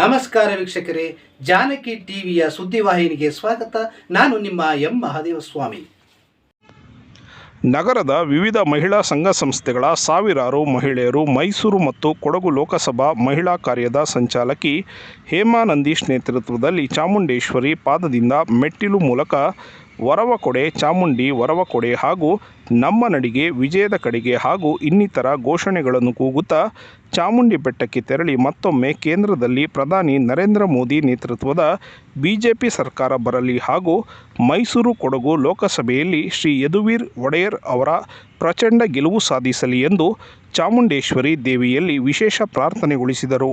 ನಮಸ್ಕಾರ ವೀಕ್ಷಕರೇ, ಜಾನಕಿ ಟಿವಿಯ ಸುದ್ದಿವಾಹಿನಿಗೆ ಸ್ವಾಗತ. ನಾನು ನಿಮ್ಮ ಎಂ. ಮಹಾದೇವ ಸ್ವಾಮಿ ನಗರದ ವಿವಿಧ ಮಹಿಳಾ ಸಂಘ ಸಂಸ್ಥೆಗಳ ಸಾವಿರಾರು ಮಹಿಳೆಯರು ಮೈಸೂರು ಮತ್ತು ಕೊಡಗು ಲೋಕಸಭಾ ಮಹಿಳಾ ಕಾರ್ಯದ ಸಂಚಾಲಕಿ ಹೇಮಾ ನಂದೀಶ್ ನೇತೃತ್ವದಲ್ಲಿ ಚಾಮುಂಡೇಶ್ವರಿ ಪಾದದಿಂದ ಮೆಟ್ಟಿಲು ಮೂಲಕ ವರವಕೊಡೆ ಚಾಮುಂಡಿ ವರವಕೊಡೆ ಹಾಗೂ ನಮ್ಮ ನಡಿಗೆ, ವಿಜಯದ ಕಡೆಗೆ ಹಾಗೂ ಇನ್ನಿತರ ಘೋಷಣೆಗಳನ್ನು ಕೂಗುತ್ತಾ ಚಾಮುಂಡಿ ಬೆಟ್ಟಕ್ಕೆ ತೆರಳಿ ಮತ್ತೊಮ್ಮೆ ಕೇಂದ್ರದಲ್ಲಿ ಪ್ರಧಾನಿ ನರೇಂದ್ರ ಮೋದಿ ನೇತೃತ್ವದ ಬಿಜೆಪಿ ಸರ್ಕಾರ ಬರಲಿ ಹಾಗೂ ಮೈಸೂರು ಕೊಡಗು ಲೋಕಸಭೆಯಲ್ಲಿ ಶ್ರೀ ಯದುವೀರ್ ಒಡೆಯರ್ ಅವರ ಪ್ರಚಂಡ ಗೆಲುವು ಸಾಧಿಸಲಿ ಎಂದು ಚಾಮುಂಡೇಶ್ವರಿ ದೇವಿಯಲ್ಲಿ ವಿಶೇಷ ಪ್ರಾರ್ಥನೆಗೊಳಿಸಿದರು.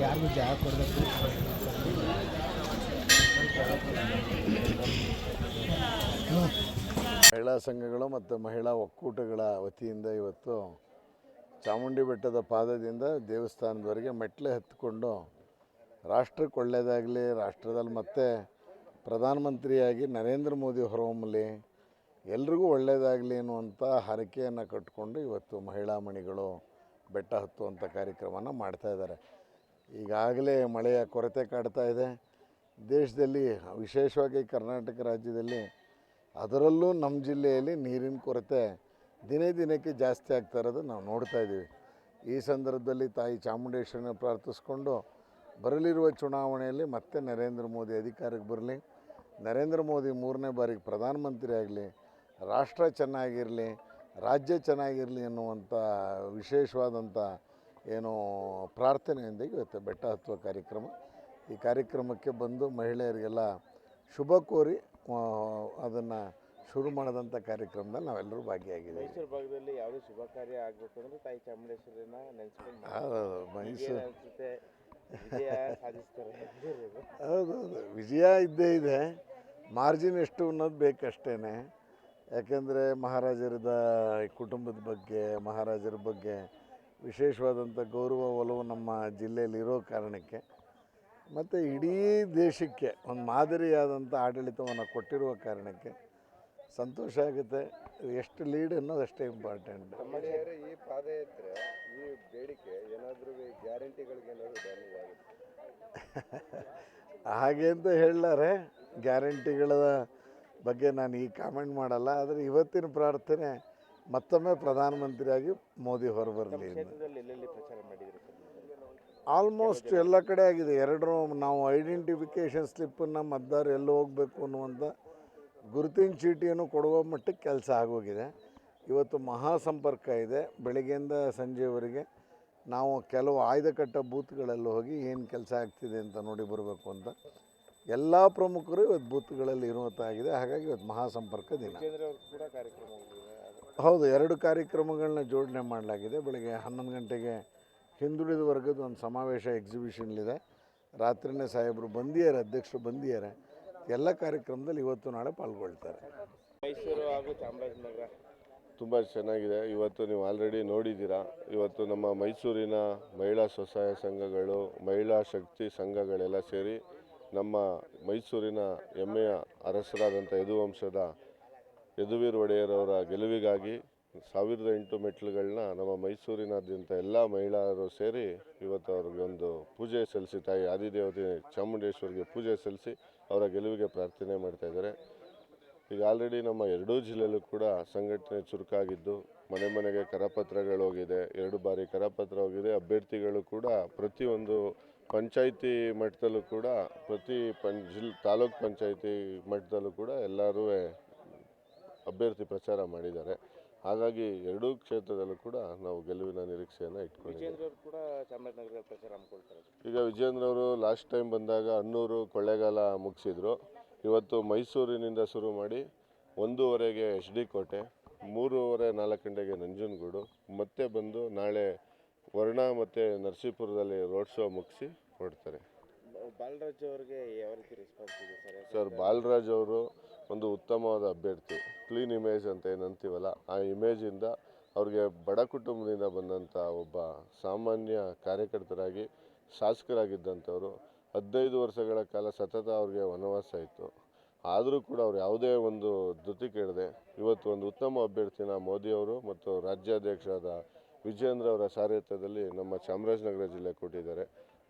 ಯಾರಿಗೂ ಜಾಗ ಕೊಡಬೇಕು. ಮಹಿಳಾ ಸಂಘಗಳು ಮತ್ತು ಮಹಿಳಾ ಒಕ್ಕೂಟಗಳ ವತಿಯಿಂದ ಇವತ್ತು ಚಾಮುಂಡಿ ಬೆಟ್ಟದ ಪಾದದಿಂದ ದೇವಸ್ಥಾನದವರೆಗೆ ಮೆಟ್ಲೆ ಹತ್ತಿಕೊಂಡು ರಾಷ್ಟ್ರಕ್ಕೆ ಒಳ್ಳೆಯದಾಗಲಿ ರಾಷ್ಟ್ರದಲ್ಲಿ ಮತ್ತೆ ಪ್ರಧಾನಮಂತ್ರಿಯಾಗಿ ನರೇಂದ್ರ ಮೋದಿ ಹೊರಹೊಮ್ಮಲಿ ಎಲ್ರಿಗೂ ಒಳ್ಳೆಯದಾಗಲಿ ಅನ್ನುವಂಥ ಹರಕೆಯನ್ನು ಕಟ್ಟಿಕೊಂಡು ಇವತ್ತು ಮಹಿಳಾ ಮಣಿಗಳು ಬೆಟ್ಟ ಹತ್ತುವಂಥ ಕಾರ್ಯಕ್ರಮವನ್ನು ಮಾಡ್ತಾ ಇದ್ದಾರೆ. ಈಗಾಗಲೇ ಮಳೆಯ ಕೊರತೆ ಕಾಡ್ತಾ ಇದೆ. ದೇಶದಲ್ಲಿ, ವಿಶೇಷವಾಗಿ ಕರ್ನಾಟಕ ರಾಜ್ಯದಲ್ಲಿ, ಅದರಲ್ಲೂ ನಮ್ಮ ಜಿಲ್ಲೆಯಲ್ಲಿ ನೀರಿನ ಕೊರತೆ ದಿನೇ ದಿನಕ್ಕೆ ಜಾಸ್ತಿ ಆಗ್ತಾ ಇರೋದು ನಾವು ನೋಡ್ತಾ ಇದ್ದೀವಿ. ಈ ಸಂದರ್ಭದಲ್ಲಿ ತಾಯಿ ಚಾಮುಂಡೇಶ್ವರಿನ ಪ್ರಾರ್ಥಿಸ್ಕೊಂಡು ಬರಲಿರುವ ಚುನಾವಣೆಯಲ್ಲಿ ಮತ್ತೆ ನರೇಂದ್ರ ಮೋದಿ ಅಧಿಕಾರಕ್ಕೆ ಬರಲಿ. ನರೇಂದ್ರ ಮೋದಿ ಮೂರನೇ ಬಾರಿಗೆ ಪ್ರಧಾನಮಂತ್ರಿ ಆಗಲಿ ರಾಷ್ಟ್ರ ಚೆನ್ನಾಗಿರಲಿ ರಾಜ್ಯ ಚೆನ್ನಾಗಿರಲಿ ಅನ್ನುವಂಥ ವಿಶೇಷವಾದಂಥ ಏನು ಪ್ರಾರ್ಥನೆಯೊಂದಿಗೆ ಇವತ್ತು ಬೆಟ್ಟ ಹತ್ತುವ ಕಾರ್ಯಕ್ರಮ. ಈ ಕಾರ್ಯಕ್ರಮಕ್ಕೆ ಬಂದು ಮಹಿಳೆಯರಿಗೆಲ್ಲ ಶುಭ ಕೋರಿ ಅದನ್ನು ಶುರು ಮಾಡಿದಂಥ ಕಾರ್ಯಕ್ರಮದಲ್ಲಿ ನಾವೆಲ್ಲರೂ ಭಾಗಿಯಾಗಿದ್ದೀವಿ. ಮೈಸೂರು ಭಾಗದಲ್ಲಿ ಯಾವುದೇ ಶುಭ ಕಾರ್ಯ ಆಗಬೇಕು ಅಂದರೆ ತಾಯಿ ಚಾಮುಂಡೇಶ್ವರಿನ ನೆನೆಸ್ಕೊಂಡು ಮೈಸೂರು. ಹೌದೌದು ವಿಜಯ ಇದ್ದೇ ಇದೆ. ಮಾರ್ಜಿನ್ ಎಷ್ಟು ಅನ್ನೋದು ಬೇಕಷ್ಟೇ ಯಾಕೆಂದರೆ ಮಹಾರಾಜರದ ಕುಟುಂಬದ ಬಗ್ಗೆ, ಮಹಾರಾಜರ ಬಗ್ಗೆ ವಿಶೇಷವಾದಂಥ ಗೌರವ, ಒಲವು ನಮ್ಮ ಜಿಲ್ಲೆಯಲ್ಲಿ ಇರೋ ಕಾರಣಕ್ಕೆ ಮತ್ತು ಇಡೀ ದೇಶಕ್ಕೆ ಒಂದು ಮಾದರಿಯಾದಂಥ ಆಡಳಿತವನ್ನು ಕೊಟ್ಟಿರುವ ಕಾರಣಕ್ಕೆ ಸಂತೋಷ ಆಗುತ್ತೆ. ಎಷ್ಟು ಲೀಡ್ ಅನ್ನೋದು ಅಷ್ಟೇ ಇಂಪಾರ್ಟೆಂಟ್ ಈ ಪಾದಯಾತ್ರೆ ಈ ಬೇಡಿಕೆ ಏನಾದರೂ ಗ್ಯಾರಂಟಿಗಳಿಗೆ ಏನಾದರೂ ಡ್ಯಾಮೇಜ್ ಆಗುತ್ತೆ? ಹಾಗೆ ಅಂತ ಹೇಳಲಾರೆ. ಗ್ಯಾರಂಟಿಗಳ ಬಗ್ಗೆ ನಾನು ಈ ಕಾಮೆಂಟ್ ಮಾಡಲ್ಲ. ಆದರೆ ಇವತ್ತಿನ ಪ್ರಾರ್ಥನೆ ಮತ್ತೊಮ್ಮೆ ಪ್ರಧಾನಮಂತ್ರಿಯಾಗಿ ಮೋದಿ ಹೊರಬರಲಿ ಆಲ್ಮೋಸ್ಟ್ ಎಲ್ಲ ಕಡೆ ಆಗಿದೆ. ಎರಡು ನಾವು ಐಡೆಂಟಿಫಿಕೇಷನ್ ಸ್ಲಿಪ್ಪನ್ನು ಮತದಾರ ಎಲ್ಲಿ ಹೋಗಬೇಕು ಅನ್ನುವಂಥ ಗುರುತಿನ ಚೀಟಿಯನ್ನು ಕೊಡುವ ಮಟ್ಟಕ್ಕೆ ಕೆಲಸ ಆಗೋಗಿದೆ. ಇವತ್ತು ಮಹಾ ಸಂಪರ್ಕ ಇದೆ. ಬೆಳಗ್ಗೆಯಿಂದ ಸಂಜೆವರೆಗೆ ನಾವು ಕೆಲವು ಆಯ್ದ ಕಟ್ಟ ಬೂತ್ಗಳಲ್ಲಿ ಹೋಗಿ ಏನು ಕೆಲಸ ಆಗ್ತಿದೆ ಅಂತ ನೋಡಿ ಬರಬೇಕು ಅಂತ. ಎಲ್ಲ ಪ್ರಮುಖರು ಇವತ್ತು ಬೂತ್ಗಳಲ್ಲಿ ಇರುವಂತಾಗಿದೆ. ಹಾಗಾಗಿ ಇವತ್ತು ಮಹಾ ಸಂಪರ್ಕ ದಿನ ಹೌದು ಎರಡು ಕಾರ್ಯಕ್ರಮಗಳನ್ನ ಜೋಡಣೆ ಮಾಡಲಾಗಿದೆ. ಬೆಳಗ್ಗೆ ಹನ್ನೊಂದು ಗಂಟೆಗೆ ಹಿಂದುಳಿದ ವರ್ಗದ ಒಂದು ಸಮಾವೇಶ ಎಕ್ಸಿಬಿಷನ್ಲಿದೆ ರಾತ್ರಿನೇ ಸಾಹೇಬರು ಬಂದಿದ್ದಾರೆ ಅಧ್ಯಕ್ಷರು ಬಂದಿದ್ದಾರೆ. ಎಲ್ಲ ಕಾರ್ಯಕ್ರಮದಲ್ಲಿ ಇವತ್ತು ನಾಳೆ ಪಾಲ್ಗೊಳ್ತಾರೆ. ಮೈಸೂರು ಹಾಗೂ ಚಾಮರಾಜನಗರ. ತುಂಬ ಚೆನ್ನಾಗಿದೆ. ಇವತ್ತು ನೀವು ಆಲ್ರೆಡಿ ನೋಡಿದ್ದೀರಾ. ಇವತ್ತು ನಮ್ಮ ಮೈಸೂರಿನ ಮಹಿಳಾ ಸ್ವಸಹಾಯ ಸಂಘಗಳು ಮಹಿಳಾ ಶಕ್ತಿ ಸಂಘಗಳೆಲ್ಲ ಸೇರಿ ನಮ್ಮ ಮೈಸೂರಿನ ಹೆಮ್ಮೆಯ ಅರಸರಾದಂಥ ಯದುವಂಶದ ಯದುವೀರ್ ಒಡೆಯರವರ ಗೆಲುವಿಗಾಗಿ ಸಾವಿರದ ಎಂಟು ಮೆಟ್ಲುಗಳನ್ನ ನಮ್ಮ ಮೈಸೂರಿನಾದ್ಯಂತ ಎಲ್ಲ ಮಹಿಳೆಯರು ಸೇರಿ ಇವತ್ತು ಅವ್ರಿಗೆ ಒಂದು ಪೂಜೆ ಸಲ್ಲಿಸಿ ತಾಯಿ ಆದಿದೇವತೆ ಚಾಮುಂಡೇಶ್ವರಿಗೆ ಪೂಜೆ ಸಲ್ಲಿಸಿ ಅವರ ಗೆಲುವಿಗೆ ಪ್ರಾರ್ಥನೆ ಮಾಡ್ತಾ ಇದ್ದಾರೆ. ಈಗ ಆಲ್ರೆಡಿ ನಮ್ಮ ಎರಡೂ ಜಿಲ್ಲೆಯಲ್ಲೂ ಕೂಡ ಸಂಘಟನೆ ಚುರುಕಾಗಿದ್ದು, ಮನೆ ಮನೆಗೆ ಕರಪತ್ರಗಳು ಹೋಗಿದೆ, ಎರಡು ಬಾರಿ ಕರಪತ್ರ ಹೋಗಿದೆ, ಅಭ್ಯರ್ಥಿಗಳು ಕೂಡ ಪ್ರತಿಯೊಂದು ಪಂಚಾಯಿತಿ ಮಟ್ಟದಲ್ಲೂ ಕೂಡ, ಪ್ರತಿ ಪಂ, ಜಿಲ್, ತಾಲೂಕ್ ಪಂಚಾಯಿತಿ ಮಟ್ಟದಲ್ಲೂ ಕೂಡ ಎಲ್ಲರೂ ಅಭ್ಯರ್ಥಿ ಪ್ರಚಾರ ಮಾಡಿದ್ದಾರೆ. ಹಾಗಾಗಿ ಎರಡೂ ಕ್ಷೇತ್ರದಲ್ಲೂ ಕೂಡ ನಾವು ಗೆಲುವಿನ ನಿರೀಕ್ಷೆಯನ್ನು ಇಟ್ಕೊಂಡಿದ್ದೀವಿ. ವಿಜೇಂದ್ರ ಕೂಡ ಚಾಮರಾಜನಗರ ಪ್ರಚಾರ ಹಮ್ಮಿಕೊಳ್ತಾರೆ ಈಗ ವಿಜೇಂದ್ರ ಅವರು ಲಾಸ್ಟ್ ಟೈಮ್ ಬಂದಾಗ ಹನ್ನೂರು ಕೊಳ್ಳೇಗಾಲ ಮುಗಿಸಿದ್ರು. ಇವತ್ತು ಮೈಸೂರಿನಿಂದ ಶುರು ಮಾಡಿ ಒಂದೂವರೆಗೆ ಎಚ್ ಡಿ ಕೋಟೆ ಮೂರುವರೆ ನಾಲ್ಕು ಗಂಟೆಗೆ ನಂಜನಗೂಡು ಮತ್ತೆ ಬಂದು ನಾಳೆ ವರ್ಣ ಮತ್ತು ನರಸೀಪುರದಲ್ಲಿ ರೋಡ್ ಶೋ ಮುಗಿಸಿ ಹೊರಡ್ತಾರೆ. ಬ- ಬಾಲರಾಜ್ ಅವರಿಗೆ ಯಾವ ರೀತಿ ರೆಸ್ಪಾನ್ಸ್ ಇದೆ ಸರ್? ಸರ್ ಬಾಲರಾಜ್ ಅವರು ಒಂದು ಉತ್ತಮವಾದ ಅಭ್ಯರ್ಥಿ. ಕ್ಲೀನ್ ಇಮೇಜ್ ಅಂತ ಏನಂತೀವಲ್ಲ ಆ ಇಮೇಜಿಂದ ಅವ್ರಿಗೆ ಬಡ ಕುಟುಂಬದಿಂದ ಬಂದಂಥ ಒಬ್ಬ ಸಾಮಾನ್ಯ ಕಾರ್ಯಕರ್ತರಾಗಿ ಶಾಸಕರಾಗಿದ್ದಂಥವರು ಹದಿನೈದು ವರ್ಷಗಳ ಕಾಲ ಸತತ ಅವ್ರಿಗೆ ವನವಾಸ ಇತ್ತು. ಆದರೂ ಕೂಡ ಅವ್ರು ಯಾವುದೇ ಒಂದು ಧೃತಿ ಕೇಳದೆ ಇವತ್ತು ಒಂದು ಉತ್ತಮ ಅಭ್ಯರ್ಥಿನ ಮೋದಿಯವರು ಮತ್ತು ರಾಜ್ಯಾಧ್ಯಕ್ಷರಾದ ವಿಜೇಂದ್ರ ಅವರ ಸಾರಥ್ಯದಲ್ಲಿ ನಮ್ಮ ಚಾಮರಾಜನಗರ ಜಿಲ್ಲೆ ಕೊಟ್ಟಿದ್ದಾರೆ.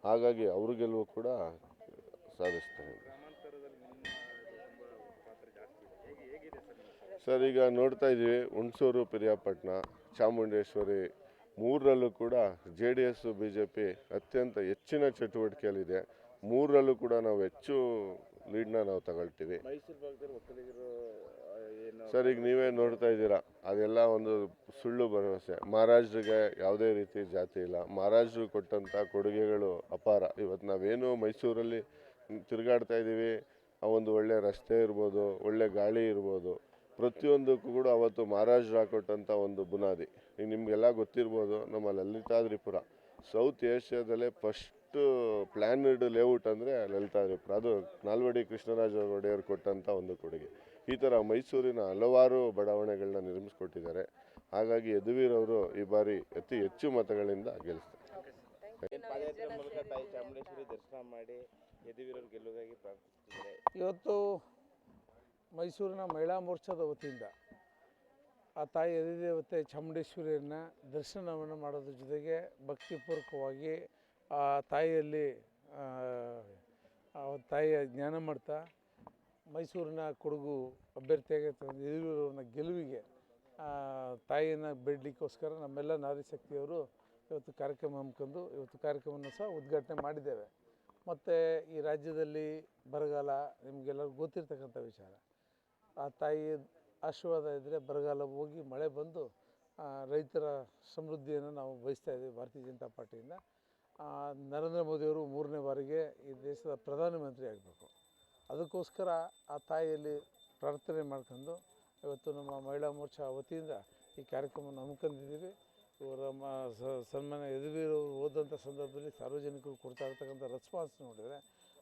ಹಾಗಾಗಿ ಅವ್ರ ಗೆಲುವು ಕೂಡ ಸಾಧಿಸ್ತಾರೆ ಸರ್ ಈಗ ನೋಡ್ತಾ ಇದ್ದೀವಿ ಹುಣಸೂರು ಪಿರಿಯಾಪಟ್ಟಣ ಚಾಮುಂಡೇಶ್ವರಿ ಮೂರರಲ್ಲೂ ಕೂಡ J D S B J P ಅತ್ಯಂತ ಹೆಚ್ಚಿನ ಚಟುವಟಿಕೆಯಲ್ಲಿದೆ. ಮೂರರಲ್ಲೂ ಕೂಡ ನಾವು ಹೆಚ್ಚು ಲೀಡ್ನ ನಾವು ತಗೊಳ್ತೀವಿ. ಸರ್ ಈಗ ನೀವೇ ನೋಡ್ತಾ ಇದ್ದೀರಾ ಅದೆಲ್ಲ ಒಂದು ಸುಳ್ಳು ಭರವಸೆ. ಮಹಾರಾಜರಿಗೆ ಯಾವುದೇ ರೀತಿ ಜಾತಿ ಇಲ್ಲ. ಮಹಾರಾಜರು ಕೊಟ್ಟಂಥ ಕೊಡುಗೆಗಳು ಅಪಾರ. ಇವತ್ತು ನಾವೇನು ಮೈಸೂರಲ್ಲಿ ತಿರುಗಾಡ್ತಾ ಇದ್ದೀವಿ ಆ ಒಂದು ಒಳ್ಳೆ ರಸ್ತೆ ಇರ್ಬೋದು ಒಳ್ಳೆ ಗಾಳಿ ಇರ್ಬೋದು ಪ್ರತಿಯೊಂದಕ್ಕೂ ಕೂಡ ಅವತ್ತು ಮಹಾರಾಷ್ಟ್ರ ಹಾಕೊಟ್ಟಂಥ ಒಂದು ಬುನಾದಿ. ಈಗ ನಿಮಗೆಲ್ಲ ಗೊತ್ತಿರ್ಬೋದು ನಮ್ಮ ಲಲಿತಾದ್ರಿಪುರ. ಸೌತ್ ಏಷ್ಯಾದಲ್ಲೇ ಫಸ್ಟ್ ಪ್ಲ್ಯಾನಡ್ ಲೇಔಟ್ ಅಂದರೆ ಲಲಿತಾದ್ರಿಪುರ. ಅದು ನಾಲ್ವಡಿ ಕೃಷ್ಣರಾಜ ಒಡೆಯರ್ ಕೊಟ್ಟಂಥ ಒಂದು ಕೊಡುಗೆ. ಈ ಥರ ಮೈಸೂರಿನ ಹಲವಾರು ಬಡಾವಣೆಗಳನ್ನ ನಿರ್ಮಿಸ್ಕೊಟ್ಟಿದ್ದಾರೆ. ಹಾಗಾಗಿ ಯದುವೀರವರು ಈ ಬಾರಿ ಅತಿ ಹೆಚ್ಚು ಮತಗಳಿಂದ ಗೆಲ್ಲಿಸ್ತಾರೆ ಇವತ್ತು ಮೈಸೂರಿನ ಮಹಿಳಾ ಮೋರ್ಚಾದ ವತಿಯಿಂದ ಆ ತಾಯಿ ಅಧಿದೇವತೆ ಚಾಮುಂಡೇಶ್ವರಿಯನ್ನು ದರ್ಶನವನ್ನು ಮಾಡೋದ್ರ ಜೊತೆಗೆ ಭಕ್ತಿಪೂರ್ವಕವಾಗಿ ಆ ತಾಯಿಯಲ್ಲಿ ಆ, ತಾಯಿಯ ಜ್ಞಾನ ಮಾಡ್ತಾ ಮೈಸೂರಿನ ಕೊಡಗು ಅಭ್ಯರ್ಥಿಯಾಗಿ ಯಡಿಯೂರವ್ರನ್ನ ಗೆಲುವಿಗೆ ತಾಯಿಯನ್ನು ಬೇಡಲಿಕ್ಕೋಸ್ಕರ ನಮ್ಮೆಲ್ಲ ನಾರಿ ಶಕ್ತಿಯವರು ಇವತ್ತು ಕಾರ್ಯಕ್ರಮ ಹಮ್ಮಿಕೊಂಡು ಇವತ್ತು ಕಾರ್ಯಕ್ರಮವನ್ನು ಸಹ ಉದ್ಘಾಟನೆ ಮಾಡಿದ್ದೇವೆ. ಮತ್ತು ಈ ರಾಜ್ಯದಲ್ಲಿ ಬರಗಾಲ ನಿಮಗೆಲ್ಲರಿಗೂ ಗೊತ್ತಿರ್ತಕ್ಕಂಥ ವಿಚಾರ. ಆ ತಾಯಿ ಆಶೀರ್ವಾದ ಇದ್ದರೆ ಬರಗಾಲ ಹೋಗಿ ಮಳೆ ಬಂದು ರೈತರ ಸಮೃದ್ಧಿಯನ್ನು ನಾವು ಬಯಸ್ತಾ ಇದ್ದೀವಿ ಭಾರತೀಯ ಜನತಾ ಪಾರ್ಟಿಯಿಂದ. ನರೇಂದ್ರ ಮೋದಿಯವರು ಮೂರನೇ ಬಾರಿಗೆ ಈ ದೇಶದ ಪ್ರಧಾನಮಂತ್ರಿ ಆಗಬೇಕು. ಅದಕ್ಕೋಸ್ಕರ ಆ ತಾಯಿಯಲ್ಲಿ ಪ್ರಾರ್ಥನೆ ಮಾಡ್ಕೊಂಡು, ಇವತ್ತು ನಮ್ಮ ಮಹಿಳಾ ಮೋರ್ಚಾ ವತಿಯಿಂದ ಈ ಕಾರ್ಯಕ್ರಮವನ್ನು ಹಮ್ಮಿಕೊಂಡಿದ್ದೀವಿ. ಇವರ ಮ ಸನ್ಮಾನ ಯದುವೀರವರು ಹೋದಂಥ ಸಂದರ್ಭದಲ್ಲಿ ಸಾರ್ವಜನಿಕರು ಕೊಡ್ತಾ ಇರ್ತಕ್ಕಂಥ ರೆಸ್ಪಾನ್ಸ್ ನೋಡಿದರೆ,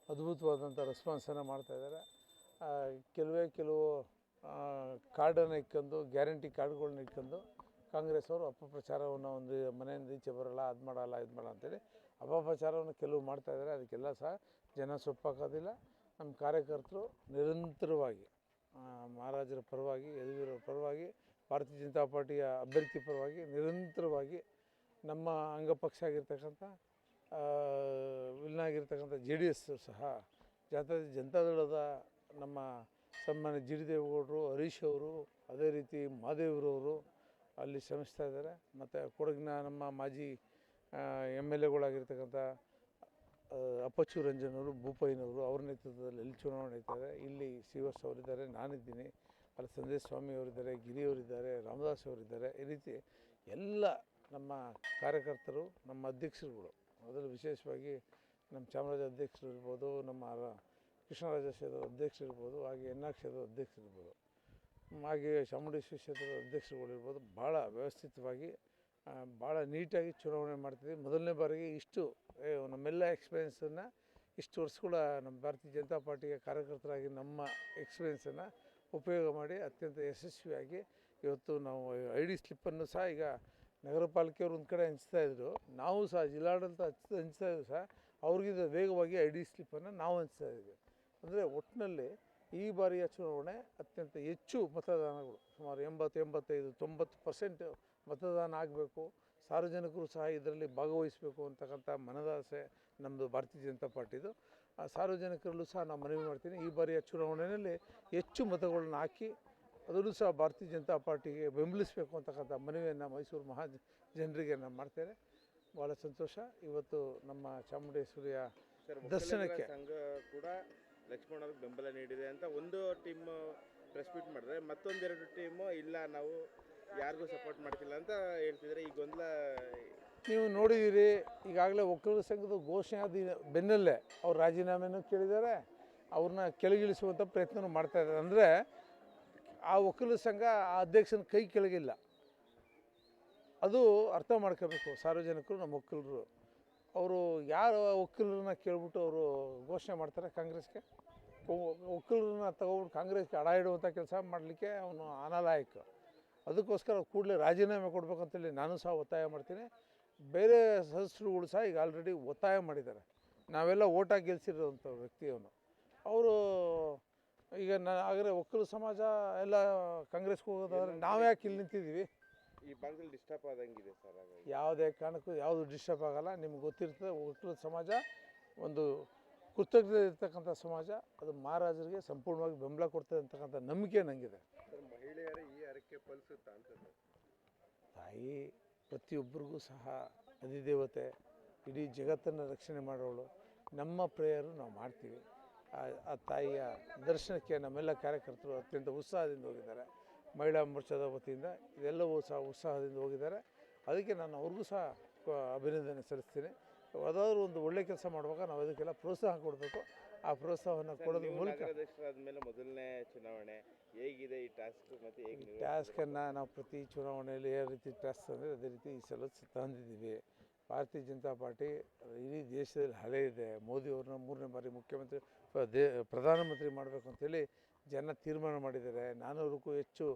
ಅದ್ಭುತವಾದಂಥ ರೆಸ್ಪಾನ್ಸನ್ನು ಮಾಡ್ತಾಯಿದ್ದಾರೆ ಕೆಲವೇ ಕೆಲವು ಕಾರ್ಡನ್ನು ಇಟ್ಕೊಂಡು ಗ್ಯಾರಂಟಿ ಕಾರ್ಡ್ಗಳನ್ನ ಇಟ್ಕೊಂಡು ಕಾಂಗ್ರೆಸ್ ಅವರು ಅಪಪ್ರಚಾರವನ್ನು ಒಂದು ಮನೆಯಿಂದ ಈಚೆ ಬರೋಲ್ಲ, ಅದು ಮಾಡೋಲ್ಲ, ಇದು ಮಾಡಲ್ಲ ಅಂತೇಳಿ ಅಪಪ್ರಚಾರವನ್ನು ಕೆಲವು ಮಾಡ್ತಾಯಿದ್ದಾರೆ ಅದಕ್ಕೆಲ್ಲ ಸಹ ಜನ ಸೊಪ್ಪಾಕೋದಿಲ್ಲ. ನಮ್ಮ ಕಾರ್ಯಕರ್ತರು ನಿರಂತರವಾಗಿ ಮಹಾರಾಜರ ಪರವಾಗಿ, ಯದುವೀರರ ಪರವಾಗಿ, ಭಾರತೀಯ ಜನತಾ ಪಾರ್ಟಿಯ ಅಭ್ಯರ್ಥಿ ಪರವಾಗಿ ನಿರಂತರವಾಗಿ ನಮ್ಮ ಅಂಗಪಕ್ಷ ಆಗಿರ್ತಕ್ಕಂಥ ವಿಲ್ನಾಗಿರ್ತಕ್ಕಂಥ ಜೆ ಡಿ ಎಸ್ ಸಹ ಜಾತ್ರೆ ಜನತಾದಳದ ನಮ್ಮ ಸನ್ಮಾನ್ಯ ಜಿ ಡಿ ಹರೀಶ್ ಅವರು, ಅದೇ ರೀತಿ ಮಹಾದೇವ್ರವರು ಅಲ್ಲಿ ಶ್ರಮಿಸ್ತಾ ಇದ್ದಾರೆ. ಮತ್ತು ಕೊಡಗಿನ ನಮ್ಮ ಮಾಜಿ ಎಂ ಎಲ್ ಎಗಳಾಗಿರ್ತಕ್ಕಂಥ ಅಪ್ಪಚ್ಚು ರಂಜನ್ ಅವರು ಭೂಪಯ್ಯನವರು ಅವ್ರ ನೇತೃತ್ವದಲ್ಲಿ ಇಲ್ಲಿ ಚುನಾವಣೆ ಇದ್ದಾರೆ ಇಲ್ಲಿ ಶ್ರೀವಾಸ್ ಅವರಿದ್ದಾರೆ, ನಾನಿದ್ದೀನಿ. ಅಲ್ಲಿ ಸಂದೇಶ ಸ್ವಾಮಿ ಅವರಿದ್ದಾರೆ ಗಿರಿ ಅವರಿದ್ದಾರೆ ರಾಮದಾಸ್ ಅವರಿದ್ದಾರೆ. ಈ ರೀತಿ ಎಲ್ಲ ನಮ್ಮ ಕಾರ್ಯಕರ್ತರು, ನಮ್ಮ ಅಧ್ಯಕ್ಷರುಗಳು ಅದರಲ್ಲೂ ವಿಶೇಷವಾಗಿ ನಮ್ಮ ಚಾಮರಾಜ ಅಧ್ಯಕ್ಷರು ಇರ್ಬೋದು, ನಮ್ಮ ಕೃಷ್ಣರಾಜ ಕ್ಷೇತ್ರದ ಅಧ್ಯಕ್ಷರಿರ್ಬೋದು ಹಾಗೆ ಆರ್ ಕ್ಷೇತ್ರದ ಅಧ್ಯಕ್ಷರಿರ್ಬೋದು ಹಾಗೆ ಚಾಮುಂಡೇಶ್ವರಿ ಕ್ಷೇತ್ರದ ಅಧ್ಯಕ್ಷರುಗಳಿರ್ಬೋದು ಭಾಳ ವ್ಯವಸ್ಥಿತವಾಗಿ ಭಾಳ ನೀಟಾಗಿ ಚುನಾವಣೆ ಮಾಡ್ತಿದ್ವಿ ಮೊದಲನೇ ಬಾರಿಗೆ ಇಷ್ಟು ನಮ್ಮೆಲ್ಲ ಎಕ್ಸ್ಪೀರಿಯೆನ್ಸನ್ನು ಇಷ್ಟು ವರ್ಷಗಳ ನಮ್ಮ ಭಾರತೀಯ ಜನತಾ ಪಾರ್ಟಿಯ ಕಾರ್ಯಕರ್ತರಾಗಿ ನಮ್ಮ ಎಕ್ಸ್ಪೀರಿಯೆನ್ಸನ್ನು ಉಪಯೋಗ ಮಾಡಿ ಅತ್ಯಂತ ಯಶಸ್ವಿಯಾಗಿ ಇವತ್ತು ನಾವು ಐ ಡಿ ಸ್ಲಿಪ್ಪನ್ನು ಸಹ ಈಗ ನಗರ ಪಾಲಿಕೆಯವರು ಒಂದು ಕಡೆ ಹಂಚ್ತಾ ಇದ್ದರು ನಾವು ಸಹ ಜಿಲ್ಲಾಡಳಿತ ಹಂಚ್ತಾ ಹಂಚ್ತಾ ಇದ್ರು ಸಹ, ಅವ್ರಿಗಿಂತ ವೇಗವಾಗಿ ಐ ಡಿ ಸ್ಲಿಪ್ಪನ್ನು ನಾವು ಹಂಚ್ತಾ ಇದ್ವಿ ಅಂದರೆ ಒಟ್ಟಿನಲ್ಲಿ ಈ ಬಾರಿಯ ಚುನಾವಣೆ ಅತ್ಯಂತ ಹೆಚ್ಚು ಮತದಾನಗಳು ಸುಮಾರು ಎಂಬತ್ತು ಎಂಬತ್ತೈದು ತೊಂಬತ್ತು ಪರ್ಸೆಂಟ್ ಮತದಾನ ಆಗಬೇಕು. ಸಾರ್ವಜನಿಕರು ಸಹ ಇದರಲ್ಲಿ ಭಾಗವಹಿಸಬೇಕು ಅಂತಕ್ಕಂಥ ಮನದಾಸೆ ನಮ್ಮದು ಭಾರತೀಯ ಜನತಾ ಪಾರ್ಟಿದು. ಆ ಸಾರ್ವಜನಿಕರಲ್ಲೂ ಸಹ ನಾನು ಮನವಿ ಮಾಡ್ತೀನಿ ಈ ಬಾರಿಯ ಚುನಾವಣೆಯಲ್ಲಿ ಹೆಚ್ಚು ಮತಗಳನ್ನು ಹಾಕಿ ಅದನ್ನು ಸಹ ಭಾರತೀಯ ಜನತಾ ಪಾರ್ಟಿಗೆ ಬೆಂಬಲಿಸಬೇಕು ಅಂತಕ್ಕಂಥ ಮನವಿಯನ್ನು ಮೈಸೂರು ಮಹಾ ಜನರಿಗೆ ನಾನು ಮಾಡ್ತೇನೆ. ಭಾಳ ಸಂತೋಷ. ಇವತ್ತು ನಮ್ಮ ಚಾಮುಂಡೇಶ್ವರಿಯ ದರ್ಶನಕ್ಕೆ. ಸಂಘ ಕೂಡ ಲಕ್ಷ್ಮಣ್ ಅವ್ರಿಗೆ ಬೆಂಬಲ ನೀಡಿದೆ ಅಂತ ಒಂದು ಟೀಮ್ ಪ್ರೆಸ್ ಮೀಟ್ ಮಾಡಿದ್ರೆ ಮತ್ತೊಂದೆರಡು ಟೀಮು ಇಲ್ಲ, ನಾವು ಯಾರಿಗೂ ಸಪೋರ್ಟ್ ಮಾಡ್ತಿಲ್ಲ ಅಂತ ಹೇಳ್ತಿದ್ರೆ ಈ ಗೊಂದಲ ನೀವು ನೋಡಿದ್ದೀರಿ, ಈಗಾಗಲೇ ಒಕ್ಕಲಿಗರ ಸಂಘದ ಘೋಷಣೆ ಬೆನ್ನಲ್ಲೇ ಅವ್ರು ರಾಜೀನಾಮೆನೂ ಕೇಳಿದ್ದಾರೆ, ಅವ್ರನ್ನ ಕೆಳಗಿಳಿಸುವಂಥ ಪ್ರಯತ್ನವೂ ಮಾಡ್ತಾ ಇದ್ದಾರೆ. ಅಂದರೆ ಆ ಒಕ್ಕಲಿಗರ ಸಂಘ ಆ ಅಧ್ಯಕ್ಷನ ಕೈ ಕೆಳಗಿಲ್ಲ. ಅದು ಅರ್ಥ ಮಾಡ್ಕೋಬೇಕು, ಸಾರ್ವಜನಿಕರು, ನಮ್ಮ ಒಕ್ಕಲರು ಅವರು ಯಾರು ವಕೀಲರನ್ನ ಕೇಳ್ಬಿಟ್ಟು ಅವರು ಘೋಷಣೆ ಮಾಡ್ತಾರೆ ಕಾಂಗ್ರೆಸ್ಗೆ. ವಕೀಲರನ್ನ ತಗೊಬಿಟ್ಟು ಕಾಂಗ್ರೆಸ್ಗೆ ಅಡ ಇಡುವಂಥ ಕೆಲಸ ಮಾಡಲಿಕ್ಕೆ ಅವನು ಅನಾಲಾಯಕ ಅದಕ್ಕೋಸ್ಕರ ಕೂಡಲೇ ರಾಜೀನಾಮೆ ಕೊಡಬೇಕಂತೇಳಿ ನಾನು ಸಹ ಒತ್ತಾಯ ಮಾಡ್ತೀನಿ. ಬೇರೆ ಸದಸ್ಯರುಗಳು ಸಹ ಈಗ ಆಲ್ರೆಡಿ ಒತ್ತಾಯ ಮಾಡಿದ್ದಾರೆ. ನಾವೆಲ್ಲ ಓಟಾಗಿ ಗೆಲ್ಸಿರೋಂಥ ವ್ಯಕ್ತಿ ಅವನು. ಅವರು ಈಗ ನಾ ಆದರೆ ಒಕ್ಕಲು ಸಮಾಜ ಎಲ್ಲ ಕಾಂಗ್ರೆಸ್ಗೆ ಹೋಗೋದಾದ್ರೆ ನಾವು ಯಾಕೆ ಇಲ್ಲಿ ನಿಂತಿದ್ದೀವಿ? ಈ ಭಾಗದಲ್ಲಿ ಡಿಸ್ಟರ್ಬ್ ಆದಂಗಿದೆ ಸರ್ ಹಾಗಾಗಿ. ಯಾವುದೇ ಕಾರಣಕ್ಕೂ ಯಾವುದು ಡಿಸ್ಟರ್ಬ್ ಆಗಲ್ಲ. ನಿಮ್ಗೆ ಗೊತ್ತಿರ್ತದೆ ಒಕ್ಕಲು ಸಮಾಜ ಒಂದು ಕೃತಜ್ಞತೆ ಇರ್ತಕ್ಕಂಥ ಸಮಾಜ ಅದು ಮಹಾರಾಜರಿಗೆ ಸಂಪೂರ್ಣವಾಗಿ ಬೆಂಬಲ ಕೊಡ್ತದೆ ಅಂತಕ್ಕಂಥ ನಂಬಿಕೆ ನನಗಿದೆ ಮಹಿಳೆಯರ ಈ ಅರಕೆ ಫಲಿಸುತ್ತಾ ಅಂತ ತಾಯಿ ಪ್ರತಿಯೊಬ್ಬರಿಗೂ ಸಹ ಅಧಿದೇವತೆ ಇಡೀ ಜಗತ್ತನ್ನು ರಕ್ಷಣೆ ಮಾಡೋಳು ನಮ್ಮ ಪ್ರೇಯರು ನಾವು ಮಾಡ್ತೀವಿ. ಆ- ಆ ತಾಯಿಯ ದರ್ಶನಕ್ಕೆ ನಮ್ಮೆಲ್ಲ ಕಾರ್ಯಕರ್ತರು ಅತ್ಯಂತ ಉತ್ಸಾಹದಿಂದ ಹೋಗಿದ್ದಾರೆ. ಮಹಿಳಾ ಮೋರ್ಚಾದ ವತಿಯಿಂದ ಇದೆಲ್ಲವೂ ಸಹ ಉತ್ಸಾಹದಿಂದ ಹೋಗಿದ್ದಾರೆ. ಅದಕ್ಕೆ ನಾನು ಅವ್ರಿಗೂ ಸಹ ಅಭಿನಂದನೆ ಸಲ್ಲಿಸ್ತೀನಿ. ಯಾವುದಾದ್ರೂ ಒಂದು ಒಳ್ಳೆ ಕೆಲಸ ಮಾಡುವಾಗ ನಾವು ಅದಕ್ಕೆಲ್ಲ ಪ್ರೋತ್ಸಾಹ ಕೊಡಬೇಕು. ಆ ಪ್ರೋತ್ಸಾಹವನ್ನು ಕೊಡೋದ್ರ ಮೂಲಕ ಮೇಲೆ ಮೊದಲನೇ ಚುನಾವಣೆ ಹೇಗಿದೆ ಈ ಟಾಸ್ಕ್ ಮತ್ತೆ ಹೇಗೆ? ಟಾಸ್ಕನ್ನು ನಾವು ಪ್ರತಿ ಚುನಾವಣೆಯಲ್ಲಿ ಯಾವ ರೀತಿ ಟಾಸ್ಕ್ ಅಂದರೆ ಅದೇ ರೀತಿ ಈ ಸಲ ತಂದಿದ್ದೀವಿ. ಭಾರತೀಯ ಜನತಾ ಪಾರ್ಟಿ ಇಡೀ ದೇಶದಲ್ಲಿ ಹಳೆ ಇದೆ. ಮೋದಿಯವ್ರನ್ನ ಮೂರನೇ ಬಾರಿ ಮುಖ್ಯಮಂತ್ರಿ ದೇ ಪ್ರಧಾನಮಂತ್ರಿ ಮಾಡಬೇಕು ಅಂತೇಳಿ ಜನ ತೀರ್ಮಾನ ಮಾಡಿದ್ದಾರೆ. ನಾನ್ನೂರಕ್ಕೂ ಹೆಚ್ಚು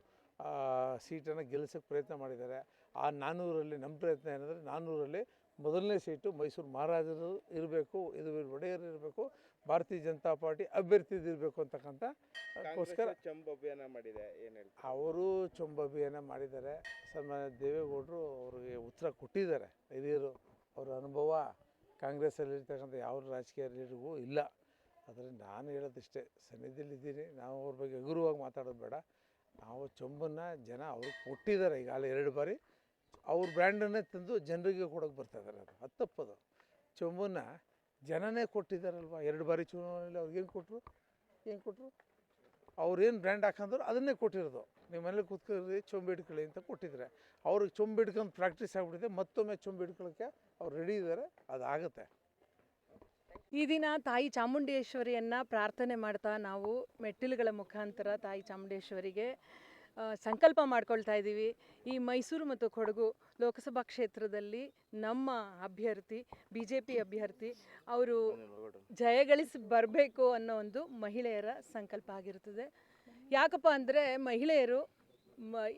ಸೀಟನ್ನು ಗೆಲ್ಲಿಸೋಕ್ಕೆ ಪ್ರಯತ್ನ ಮಾಡಿದ್ದಾರೆ. ಆ ನಾನ್ನೂರಲ್ಲಿ ನಮ್ಮ ಪ್ರಯತ್ನ ಏನಂದರೆ ನಾನ್ನೂರಲ್ಲಿ ಮೊದಲನೇ ಸೀಟು ಮೈಸೂರು ಮಹಾರಾಜರು ಇರಬೇಕು ಇದು ಒಡೆಯರು ಇರಬೇಕು ಭಾರತೀಯ ಜನತಾ ಪಾರ್ಟಿ ಅಭ್ಯರ್ಥಿದಿರಬೇಕು ಅಂತಕ್ಕಂಥ ಅದಕ್ಕೋಸ್ಕರ ಅಭಿಯಾನ ಮಾಡಿದೆ ಏನು ಅವರು ಚೊಂಬಭಿಯಾನ ಮಾಡಿದ್ದಾರೆ. ಸನ್ಮಾನ್ಯ ದೇವೇಗೌಡರು ಅವರಿಗೆ ಉತ್ತರ ಕೊಟ್ಟಿದ್ದಾರೆ. ಹಿರಿಯರು ಅವರ ಅನುಭವ ಕಾಂಗ್ರೆಸ್ಸಲ್ಲಿರ್ತಕ್ಕಂಥ ಯಾವ ರಾಜಕೀಯ ಲೀಡರ್ಗೂ ಇಲ್ಲ. ಆದರೆ ನಾನು ಹೇಳೋದಿಷ್ಟೇ ಸನ್ನಿಧಿಲಿದ್ದೀನಿ ನಾವು ಅವ್ರ ಬಗ್ಗೆ ಹಗುರವಾಗಿ ಮಾತಾಡೋದು ಬೇಡ. ನಾವು ಚೊಂಬನ್ನು ಜನ ಅವ್ರಿಗೆ ಕೊಟ್ಟಿದ್ದಾರೆ, ಈಗ ಅಲ್ಲಿ ಎರಡು ಬಾರಿ. ಅವ್ರ ಬ್ರ್ಯಾಂಡನ್ನೇ ತಂದು ಜನರಿಗೆ ಕೊಡೋಕೆ ಬರ್ತಾ ಇದ್ದಾರೆ ಅದು. ಅದು ತಪ್ಪದು ಚೊಂಬನ್ನು ಜನನೇ ಕೊಟ್ಟಿದ್ದಾರಲ್ವ? ಎರಡು ಬಾರಿ ಚುನಾವಣೆಯಲ್ಲಿ ಅವ್ರಿಗೆ ಏನು ಕೊಟ್ಟರು ಏನು ಕೊಟ್ಟರು ಅವ್ರೇನು ಬ್ರ್ಯಾಂಡ್ ಹಾಕಂದ್ರು ಅದನ್ನೇ ಕೊಟ್ಟಿರೋದು. ನಿಮ್ಮ ಮನೇಲಿ ಕೂತ್ಕೊಳ್ಳಿ, ಚೊಂಬು ಹಿಡ್ಕೊಳ್ಳಿ ಅಂತ ಕೊಟ್ಟಿದ್ದಾರೆ. ಅವ್ರಿಗೆ ಚೊಂಬು ಹಿಡ್ಕೊಂಡು ಪ್ರಾಕ್ಟೀಸ್ ಆಗಿಬಿಟ್ಟಿದೆ. ಮತ್ತೊಮ್ಮೆ ಚೊಂಬು ಹಿಡ್ಕೊಳ್ಳೋಕ್ಕೆ ಅವ್ರು ರೆಡಿ ಇದ್ದಾರೆ. ಅದಾಗುತ್ತೆ. ಈ ದಿನ ತಾಯಿ ಚಾಮುಂಡೇಶ್ವರಿಯನ್ನ ಪ್ರಾರ್ಥನೆ ಮಾಡ್ತಾ ನಾವು ಮೆಟ್ಟಿಲುಗಳ ಮುಖಾಂತರ ತಾಯಿ ಚಾಮುಂಡೇಶ್ವರಿಗೆ ಸಂಕಲ್ಪ ಮಾಡ್ಕೊಳ್ತಾ ಇದ್ದೀವಿ. ಈ ಮೈಸೂರು ಮತ್ತು ಕೊಡಗು ಲೋಕಸಭಾ ಕ್ಷೇತ್ರದಲ್ಲಿ ನಮ್ಮ ಅಭ್ಯರ್ಥಿ ಬಿ ಜೆ ಪಿ ಅಭ್ಯರ್ಥಿ ಅವರು ಜಯಗಳಿಸಿ ಬರಬೇಕು ಅನ್ನೋ ಒಂದು ಮಹಿಳೆಯರ ಸಂಕಲ್ಪ ಆಗಿರುತ್ತದೆ ಯಾಕಪ್ಪ ಅಂದರೆ ಮಹಿಳೆಯರು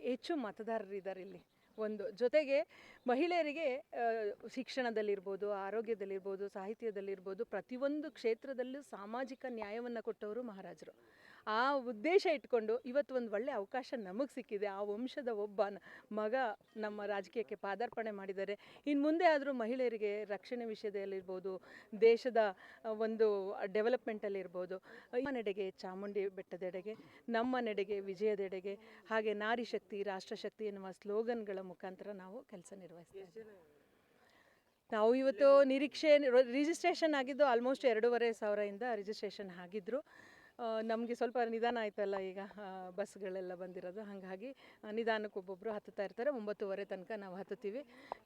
ಹೆಚ್ಚು ಮತದಾರರಿದ್ದಾರೆ ಇಲ್ಲಿ. ಒಂದು ಜೊತೆಗೆ ಮಹಿಳೆಯರಿಗೆ ಶಿಕ್ಷಣದಲ್ಲಿರ್ಬೋದು ಆರೋಗ್ಯದಲ್ಲಿರ್ಬೋದು ಸಾಹಿತ್ಯದಲ್ಲಿರ್ಬೋದು ಪ್ರತಿಯೊಂದು ಕ್ಷೇತ್ರದಲ್ಲೂ ಸಾಮಾಜಿಕ ನ್ಯಾಯವನ್ನು ಕೊಟ್ಟವರು ಮಹಾರಾಜರು. ಆ ಉದ್ದೇಶ ಇಟ್ಕೊಂಡು ಇವತ್ತು ಒಂದು ಒಳ್ಳೆ ಅವಕಾಶ ನಮಗೆ ಸಿಕ್ಕಿದೆ. ಆ ವಂಶದ ಒಬ್ಬ ಮಗ ನಮ್ಮ ರಾಜಕೀಯಕ್ಕೆ ಪಾದಾರ್ಪಣೆ ಮಾಡಿದ್ದಾರೆ. ಇನ್ನು ಮುಂದೆ ಆದರೂ ಮಹಿಳೆಯರಿಗೆ ರಕ್ಷಣೆ ವಿಷಯದಲ್ಲಿರ್ಬೋದು, ದೇಶದ ಒಂದು ಡೆವಲಪ್ಮೆಂಟಲ್ಲಿರ್ಬೋದು ನೆಡೆಗೆ ಚಾಮುಂಡಿ ಬೆಟ್ಟದೆಡೆಗೆ ನಮ್ಮ ನೆಡೆಗೆ ವಿಜಯದೆಡೆಗೆ, ಹಾಗೆ ನಾರಿ ಶಕ್ತಿ ರಾಷ್ಟ್ರಶಕ್ತಿ ಎನ್ನುವ ಸ್ಲೋಗನ್ಗಳ ಮುಖಾಂತರ ನಾವು ಕೆಲಸ ನಿರ್ವಹಿಸ್ತೀವಿ ನಾವು ಇವತ್ತು ನಿರೀಕ್ಷೆ, ರಿಜಿಸ್ಟ್ರೇಷನ್ ಆಗಿದ್ದು ಆಲ್ಮೋಸ್ಟ್ ಎರಡೂವರೆ ಸಾವಿರದಿಂದ ರಿಜಿಸ್ಟ್ರೇಷನ್ ಆಗಿದ್ದರು ನಮಗೆ ಸ್ವಲ್ಪ ನಿಧಾನ ಆಯ್ತಲ್ಲ ಈಗ ಬಸ್ಗಳೆಲ್ಲ ಬಂದಿರೋದು. ಹಾಗಾಗಿ ನಿಧಾನಕ್ಕೆ ಒಬ್ಬೊಬ್ಬರು ಹತ್ತುತ್ತಾ ಇರ್ತಾರೆ. ಒಂಬತ್ತುವರೆ ತನಕ ನಾವು ಹತ್ತುತ್ತೀವಿ.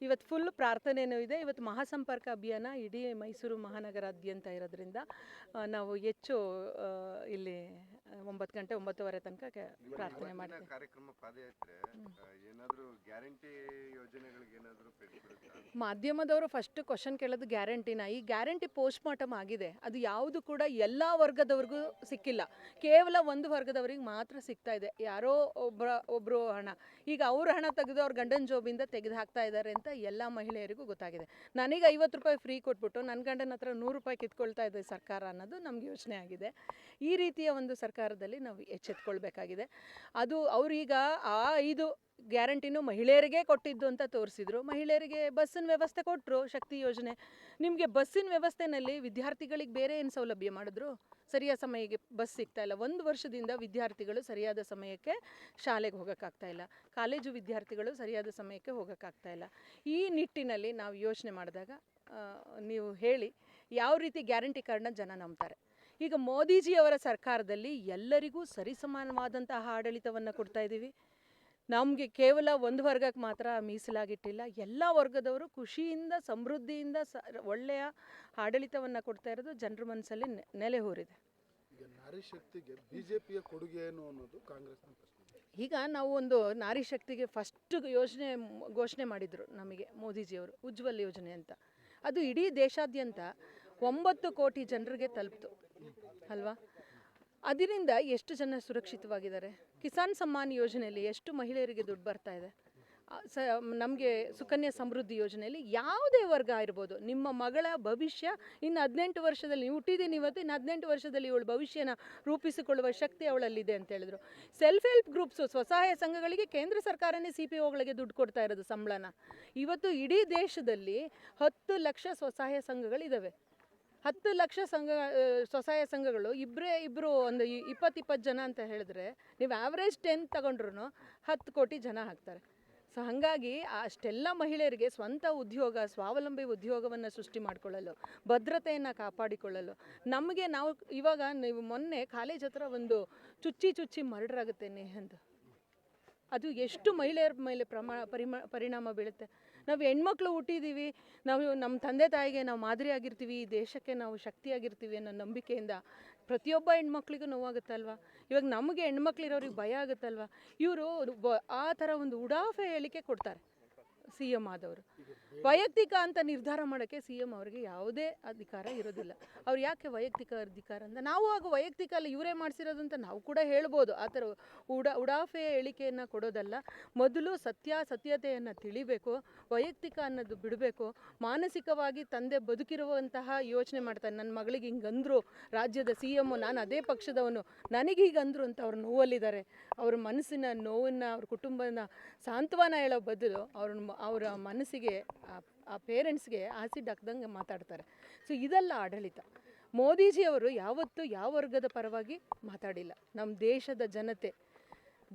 ಇವತ್ತು ಫುಲ್ ಪ್ರಾರ್ಥನೆಯೂ ಇದೆ. ಇವತ್ತು ಮಹಾಸಂಪರ್ಕ ಅಭಿಯಾನ ಇಡೀ ಮೈಸೂರು ಮಹಾನಗರಾದ್ಯಂತ ಇರೋದ್ರಿಂದ ನಾವು ಹೆಚ್ಚು ಇಲ್ಲಿ ಒಂಬತ್ತು ಗಂಟೆ ಒಂಬತ್ತುವರೆ ತನಕ ಪ್ರಾರ್ಥನೆ ಮಾಡ್ತೀವಿ. ಕಾರ್ಯಕ್ರಮ ಪಾದಯಾತ್ರೆ ಏನಾದರೂ ಗ್ಯಾರಂಟಿ ಯೋಜನೆಗಳಿಗೆ ಏನಾದರೂ ಮಾಧ್ಯಮದವರು ಫಸ್ಟ್ ಕ್ವಶನ್ ಕೇಳೋದು ಗ್ಯಾರಂಟಿನ? ಈ ಗ್ಯಾರಂಟಿ ಪೋಸ್ಟ್ ಮಾರ್ಟಮ್ ಆಗಿದೆ. ಅದು ಯಾವುದು ಕೂಡ ಎಲ್ಲ ವರ್ಗದವ್ರಿಗೂ ಸಿಕ್ಕಿಲ್ಲ. ಕೇವಲ ಒಂದು ವರ್ಗದವರಿಗೆ ಮಾತ್ರ ಸಿಗ್ತಾ ಇದೆ. ಯಾರೋ ಒಬ್ಬರ ಒಬ್ಬರು ಹಣ. ಈಗ ಅವ್ರ ಹಣ ತೆಗೆದು ಅವ್ರ ಗಂಡನ ಜೋಬಿಂದ ತೆಗೆದು ಹಾಕ್ತಾ ಇದ್ದಾರೆ ಅಂತ ಎಲ್ಲ ಮಹಿಳೆಯರಿಗೂ ಗೊತ್ತಾಗಿದೆ. ನನಗೆ ಐವತ್ತು ರೂಪಾಯಿ ಫ್ರೀ ಕೊಟ್ಬಿಟ್ಟು ನನ್ನ ಗಂಡನ ಹತ್ರ ನೂರು ರೂಪಾಯಿ ಕಿತ್ಕೊಳ್ತಾ ಇದೆ ಸರ್ಕಾರ ಅನ್ನೋದು ನಮ್ಗೆ ಯೋಚನೆ ಆಗಿದೆ. ಈ ರೀತಿಯ ಒಂದು ಸರ್ಕಾರದಲ್ಲಿ ನಾವು ಎಚ್ಚೆತ್ಕೊಳ್ಬೇಕಾಗಿದೆ. ಅದು ಅವರೀಗ ಆ ಐದು ಗ್ಯಾರಂಟಿನೂ ಮಹಿಳೆಯರಿಗೆ ಕೊಟ್ಟಿದ್ದು ಅಂತ ತೋರಿಸಿದ್ರು. ಮಹಿಳೆಯರಿಗೆ ಬಸ್ಸಿನ ವ್ಯವಸ್ಥೆ ಕೊಟ್ಟರು ಶಕ್ತಿ ಯೋಜನೆ. ನಿಮಗೆ ಬಸ್ಸಿನ ವ್ಯವಸ್ಥೆನಲ್ಲಿ ವಿದ್ಯಾರ್ಥಿಗಳಿಗೆ ಬೇರೆ ಏನು ಸೌಲಭ್ಯ ಮಾಡಿದ್ರು? ಸರಿಯಾದ ಸಮಯಕ್ಕೆ ಬಸ್ ಸಿಗ್ತಾ ಇಲ್ಲ. ಒಂದು ವರ್ಷದಿಂದ ವಿದ್ಯಾರ್ಥಿಗಳು ಸರಿಯಾದ ಸಮಯಕ್ಕೆ ಶಾಲೆಗೆ ಹೋಗೋಕ್ಕಾಗ್ತಾ ಇಲ್ಲ. ಕಾಲೇಜು ವಿದ್ಯಾರ್ಥಿಗಳು ಸರಿಯಾದ ಸಮಯಕ್ಕೆ ಹೋಗೋಕ್ಕಾಗ್ತಾ ಇಲ್ಲ. ಈ ನಿಟ್ಟಿನಲ್ಲಿ ನಾವು ಯೋಚನೆ ಮಾಡಿದಾಗ ನೀವು ಹೇಳಿ ಯಾವ ರೀತಿ ಗ್ಯಾರಂಟಿ ಕಾರ್ಡ್ನ ಜನ ನಂಬ್ತಾರೆ? ಈಗ ಮೋದಿಜಿಯವರ ಸರ್ಕಾರದಲ್ಲಿ ಎಲ್ಲರಿಗೂ ಸರಿಸಮಾನವಾದಂತಹ ಆಡಳಿತವನ್ನು ಕೊಡ್ತಾ ಇದ್ದೀವಿ ನಮಗೆ ಕೇವಲ ಒಂದು ವರ್ಗಕ್ಕೆ ಮಾತ್ರ ಮೀಸಲಾಗಿಟ್ಟಿಲ್ಲ. ಎಲ್ಲ ವರ್ಗದವರು ಖುಷಿಯಿಂದ ಸಮೃದ್ಧಿಯಿಂದ ಸ ಒಳ್ಳೆಯ ಆಡಳಿತವನ್ನು ಕೊಡ್ತಾ ಇರೋದು ಜನರ ಮನಸ್ಸಲ್ಲಿ ನೆಲೆ ಹೂರಿದೆ. ಈಗ ನಾರಿ ಶಕ್ತಿಗೆ ಬಿಜೆಪಿಯ ಕೊಡುಗೆ ಏನು ಅನ್ನೋದು ಕಾಂಗ್ರೆಸ್ನ ಈಗ ನಾವು ಒಂದು ನಾರಿ ಶಕ್ತಿಗೆ ಫಸ್ಟ್ ಯೋಜನೆ ಘೋಷಣೆ ಮಾಡಿದರು ನಮಗೆ ಮೋದಿಜಿಯವರು ಉಜ್ವಲ್ ಯೋಜನೆ ಅಂತ. ಅದು ಇಡೀ ದೇಶಾದ್ಯಂತ ಒಂಬತ್ತು ಕೋಟಿ ಜನರಿಗೆ ತಲುಪ್ತು. ಅಲ್ವಾ? ಅದರಿಂದ ಎಷ್ಟು ಜನ ಸುರಕ್ಷಿತವಾಗಿದ್ದಾರೆ? ಕಿಸಾನ್ ಸಮ್ಮಾನ್ ಯೋಜನೆಯಲ್ಲಿ ಎಷ್ಟು ಮಹಿಳೆಯರಿಗೆ ದುಡ್ಡು ಬರ್ತಾ ಇದೆ? ಸ, ನಮಗೆ ಸುಕನ್ಯಾ ಸಮೃದ್ಧಿ ಯೋಜನೆಯಲ್ಲಿ ಯಾವುದೇ ವರ್ಗ ಇರ್ಬೋದು ನಿಮ್ಮ ಮಗಳ ಭವಿಷ್ಯ ಇನ್ನು ಹದಿನೆಂಟು ವರ್ಷದಲ್ಲಿ, ನೀವು ಹುಟ್ಟಿದ್ದೀನಿ ಇವತ್ತು, ಇನ್ನು ಹದಿನೆಂಟು ವರ್ಷದಲ್ಲಿ ಇವಳು ಭವಿಷ್ಯನ ರೂಪಿಸಿಕೊಳ್ಳುವ ಶಕ್ತಿ ಅವಳಲ್ಲಿದೆ ಅಂತ ಹೇಳಿದ್ರು. ಸೆಲ್ಫ್ ಹೆಲ್ಪ್ ಗ್ರೂಪ್ಸು ಸ್ವಸಹಾಯ ಸಂಘಗಳಿಗೆ ಕೇಂದ್ರ ಸರ್ಕಾರನೇ ಸಿ ಪಿ ಒಗಳಿಗೆ ದುಡ್ಡು ಕೊಡ್ತಾ ಇರೋದು ಸಂಬಳನ. ಇವತ್ತು ಇಡೀ ದೇಶದಲ್ಲಿ ಹತ್ತು ಲಕ್ಷ ಸ್ವಸಹಾಯ ಸಂಘಗಳಿದ್ದಾವೆ ಹತ್ತು ಲಕ್ಷ ಸಂಘ ಸ್ವಸಹಾಯ ಸಂಘಗಳು ಇಬ್ಬರೇ ಇಬ್ಬರು ಒಂದು ಇಪ್ಪತ್ತು ಇಪ್ಪತ್ತು ಜನ ಅಂತ ಹೇಳಿದ್ರೆ ನೀವು ಆವ್ರೇಜ್ ಟೆನ್ ತಗೊಂಡ್ರು ಹತ್ತು ಕೋಟಿ ಜನ ಹಾಕ್ತಾರೆ. ಸೊ ಹಾಗಾಗಿ ಅಷ್ಟೆಲ್ಲ ಮಹಿಳೆಯರಿಗೆ ಸ್ವಂತ ಉದ್ಯೋಗ, ಸ್ವಾವಲಂಬಿ ಉದ್ಯೋಗವನ್ನು ಸೃಷ್ಟಿ ಮಾಡಿಕೊಳ್ಳಲು, ಭದ್ರತೆಯನ್ನು ಕಾಪಾಡಿಕೊಳ್ಳಲು, ನಮಗೆ ನಾವು ಇವಾಗ ನೀವು ಮೊನ್ನೆ ಕಾಲೇಜ್ ಹತ್ರ ಒಂದು ಚುಚ್ಚಿ ಚುಚ್ಚಿ ಮರ್ಡರ್ ಆಗುತ್ತೆ ನೇಹಂದು ಅದು ಎಷ್ಟು ಮಹಿಳೆಯರ ಮೇಲೆ ಪ್ರಮಾ, ಪರಿಮ, ಪರಿಣಾಮ ಬೀಳುತ್ತೆ. ನಾವು ಹೆಣ್ಮಕ್ಳು ಹುಟ್ಟಿದ್ದೀವಿ ನಾವು ನಮ್ಮ ತಂದೆ ತಾಯಿಗೆ ನಾವು ಮಾದರಿಯಾಗಿರ್ತೀವಿ ಈ ದೇಶಕ್ಕೆ ನಾವು ಶಕ್ತಿಯಾಗಿರ್ತೀವಿ ಅನ್ನೋ ನಂಬಿಕೆಯಿಂದ ಪ್ರತಿಯೊಬ್ಬ ಹೆಣ್ಮಕ್ಳಿಗೂ ನೋವಾಗುತ್ತಲ್ವ? ಇವಾಗ ನಮಗೆ ಹೆಣ್ಮಕ್ಳಿರೋರಿಗೆ ಭಯ ಆಗುತ್ತಲ್ವ? ಇವರು ಆ ಥರ ಒಂದು ಉಡಾಫೆ ಹೇಳಿಕೆ ಕೊಡ್ತಾರೆ. ಸಿ ಎಂ ಆದವರು. ವೈಯಕ್ತಿಕ ಅಂತ ನಿರ್ಧಾರ ಮಾಡೋಕ್ಕೆ ಸಿ ಎಂ ಅವರಿಗೆ ಯಾವುದೇ ಅಧಿಕಾರ ಇರೋದಿಲ್ಲ. ಅವ್ರು ಯಾಕೆ ವೈಯಕ್ತಿಕ ಅಧಿಕಾರ ಅಂತ? ನಾವು ಆಗ ವೈಯಕ್ತಿಕ ಅಲ್ಲಿ ಇವರೇ ಮಾಡಿಸಿರೋದು ಅಂತ ನಾವು ಕೂಡ ಹೇಳ್ಬೋದು. ಆ ಥರ ಉಡ, ಉಡಾಫೆ ಹೇಳಿಕೆಯನ್ನು ಕೊಡೋದಲ್ಲ. ಮೊದಲು ಸತ್ಯಾಸತ್ಯತೆಯನ್ನು ತಿಳಿಬೇಕು, ವೈಯಕ್ತಿಕ ಅನ್ನೋದು ಬಿಡಬೇಕು. ಮಾನಸಿಕವಾಗಿ ತಂದೆ ಬದುಕಿರುವಂತಹ ಯೋಚನೆ ಮಾಡ್ತಾರೆ. ನನ್ನ ಮಗಳಿಗೆ ಹಿಂಗಂದ್ರು, ರಾಜ್ಯದ ಸಿ ಎಮ್ಮು ನಾನು ಅದೇ ಪಕ್ಷದವನು, ನನಗೆ ಹೀಗಂದ್ರು ಅಂತ ಅವ್ರ ನೋವಲ್ಲಿದ್ದಾರೆ. ಅವ್ರ ಮನಸ್ಸಿನ ನೋವನ್ನು, ಅವ್ರ ಕುಟುಂಬನ ಸಾಂತ್ವನ ಹೇಳೋ ಬದಲು ಅವ್ರ ಮ- ಅವರ ಮನಸ್ಸಿಗೆ, ಆ- ಪೇರೆಂಟ್ಸ್ಗೆ ಆಸಿಡ್ ಹಾಕ್ದಂಗೆ ಮಾತಾಡ್ತಾರೆ. ಸೊ ಇದೆಲ್ಲ ಆಡಳಿತ. ಮೋದಿಜಿಯವರು ಯಾವತ್ತೂ ಯಾವ ವರ್ಗದ ಪರವಾಗಿ ಮಾತಾಡಿಲ್ಲ. ನಮ್ಮ ದೇಶದ ಜನತೆ,